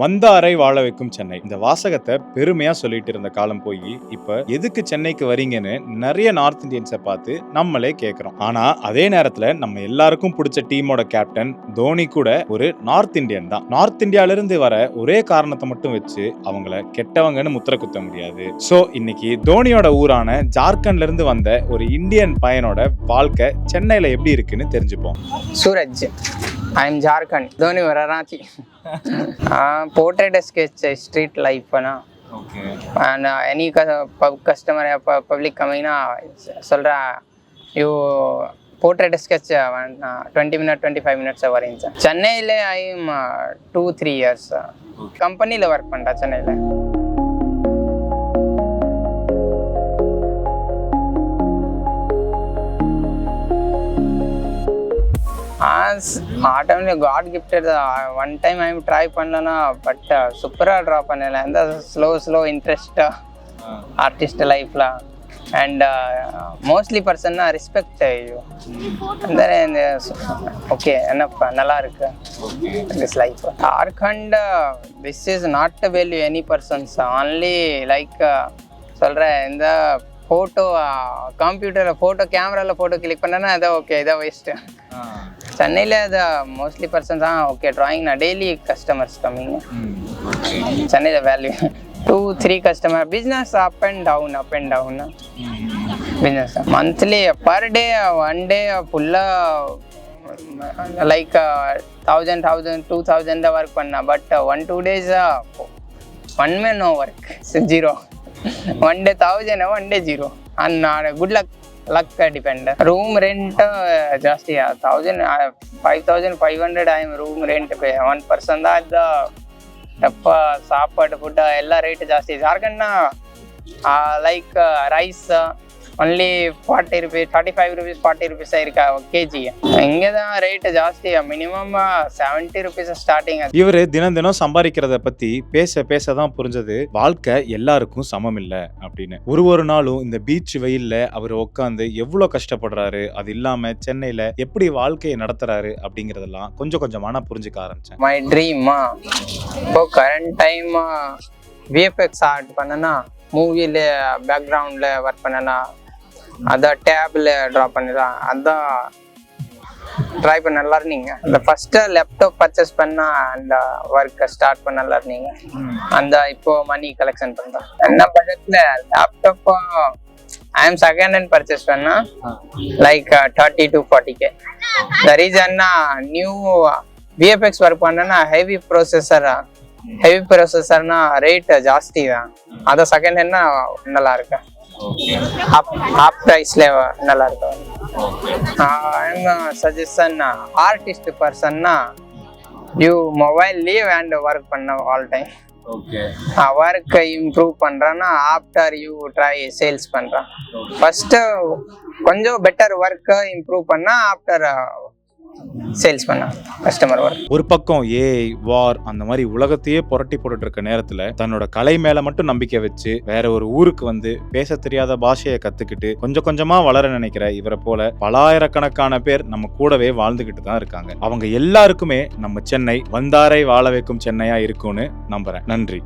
வந்தாரை வாழ வைக்கும் சென்னை. இந்த வாசகத்தை பெருமையா சொல்லிட்டு இருந்த காலம் போய் இப்ப எதுக்கு சென்னைக்கு வரீங்கன்னு நிறைய நார்த் இந்தியன்ஸை பார்த்து நம்மளே கேட்கிறோம் ஆனா அதே நேரத்துல நம்ம எல்லாருக்கும் பிடிச்ச டீமோட கேப்டன் தோனி கூட ஒரு நார்த் இந்தியன் தான். நார்த் இந்தியால இருந்து வர ஒரே காரணத்தை மட்டும் வச்சு அவங்கள கெட்டவங்கன்னு முத்திர குத்த முடியாது. சோ இன்னைக்கு தோனியோட ஊரான ஜார்க்கண்ட்ல இருந்து வந்த ஒரு இந்தியன் பையனோட வாழ்க்கை சென்னையில எப்படி இருக்குன்னு தெரிஞ்சுப்போம். Suraj I am Jharkhand. Dhoni ஒரு portrait a sketch லைஃப்னா and any na okay. And uh, any customer or public you portrait sketch twenty minute twenty five minutes வரைஞ்சேன் சென்னையிலே ஐ டூ த்ரீ இயர்ஸ் கம்பெனியில் ஒர்க் பண்ணுறேன் சென்னையில். எஸ் ஆட்டோமேட்டிக் காட் கிஃப்டட் தான் one time I'm try பண்ணலன்னா but சூப்பராக draw பண்ணல எந்த ஸ்லோ ஸ்லோ இன்ட்ரெஸ்ட்டாக ஆர்டிஸ்ட் லைஃப்லாம் அண்ட் மோஸ்ட்லி பர்சன்னா ரெஸ்பெக்ட் ஐயோ அந்த ஓகே என்னப்பா நல்லா இருக்கு this life Jharkhand this is not value any persons only like சொல்கிற இந்த ஃபோட்டோ கம்ப்யூட்டரில் ஃபோட்டோ கேமராவில் ஃபோட்டோ கிளிக் பண்ணேன்னா அதை ஓகே இதான் வேஸ்ட்டு சென்னையில் the mostly persons ah okay drawing நான் டெய்லி கஸ்டமர்ஸ் கம்மிங்க சென்னையில் value two three customer business up and down up and down business monthly per day one day ஃபுல்லாக like thousand thousand two thousand தான் work பண்ணேன் but one two டேஸாக one man no work zero one day thousand one day zero and நான் good luck luck depend room rent ಜಾಸ್ತಿ thousand five thousand five hundred I room rent pay one person ಅದ ಟಪ್ಪ ಸಾಪಾಡು food ಎಲ್ಲ rate ಜಾಸ್ತಿ. ಜಾರ್ಖಂಡ್ನ like rice only forty rupees forty five rupees forty rupees இருக்கா? KG இங்கே தான் ரேட்டு ஜாஸ்தி மினிமம் செவன்ட்டி ருபீஸ் ஸ்டார்டிங் இவரு தினம் தினம் சம்பாதிக்கிறத பத்தி பேச பேச தான் புரிஞ்சது. வாழ்க்கை எல்லாருக்கும் சமம் இல்ல அப்படின்னு. ஒரு ஒரு நாளும் இந்த பீச் வெயில்ல அவர் உட்காந்து எவ்வளவு கஷ்டப்படுறாரு அது இல்லாம சென்னையில எப்படி வாழ்க்கையை நடத்துறாரு அப்படிங்கறதெல்லாம் கொஞ்சம் கொஞ்சமா நான் புரிஞ்சுக்க ஆரம்பிச்சேன். மை ட்ரீம் இப்போ கரண்ட் டைம் விஎஃப்எக்ஸ் ஆர்ட் பண்ணனா மூவியில் பேக்ரவுண்டில் ஒர்க் பண்ணனா அதான் டேபில் ட்ரா பண்ணிடலாம். அதான் ட்ரை பண்ண இருந்தீங்க. அந்த ஃபஸ்ட்டு லேப்டாப் பர்ச்சேஸ் பண்ணா அந்த ஒர்க்கை ஸ்டார்ட் பண்ண நல்லா இருந்தீங்க. அந்த இப்போ மணி கலெக்ஷன் பண்ணா uh, என்ன பட்ஜெட்டில் laptop I am second hand purchase பண்ணா like thirty to forty K the ரீசன்னா new VFX work பண்ணனா ஹெவி ப்ரோசஸர் ஹெவி ப்ரோசஸர்னா ரேட் ஜாஸ்தி தான். அதை செகண்ட் ஹேண்ட்னா நல்லா இருக்கு அப் ப்ரைஸ்ல நல்லா இருக்கு I'm suggestion artist பர்சன்னா you mobile leave and work பண்ண ஆல் டைம் ஒர்க் இம்ப்ரூவ் பண்றேன்னா ஆஃப்டர் யூ ட்ரை சேல்ஸ் பண்றேன். ஃபர்ஸ்ட் கொஞ்சம் பெட்டர் ஒர்க் இம்ப்ரூவ் பண்ணா ஆஃப்டர் சேல்ஸ் பண்ண கஸ்டமர் ஒரு பக்கம் ஏ வார் அந்த மாதிரி உலகத்தையே புரட்டி போட்டுட்டு இருக்க நேரத்துல தன்னோட கலை மேல மட்டும் நம்பிக்கை வச்சு வேற ஒரு ஊருக்கு வந்து பேச தெரியாத பாஷையை கத்துக்கிட்டு கொஞ்சம் கொஞ்சமா வளர நினைக்கிற இவரை போல பலாயிரக்கணக்கான பேர் நம்ம கூடவே வாழ்ந்துகிட்டு தான் இருக்காங்க. அவங்க எல்லாருக்குமே நம்ம சென்னை வந்தாரை வாழ வைக்கும் சென்னையா இருக்கும்னு நம்புறேன். நன்றி.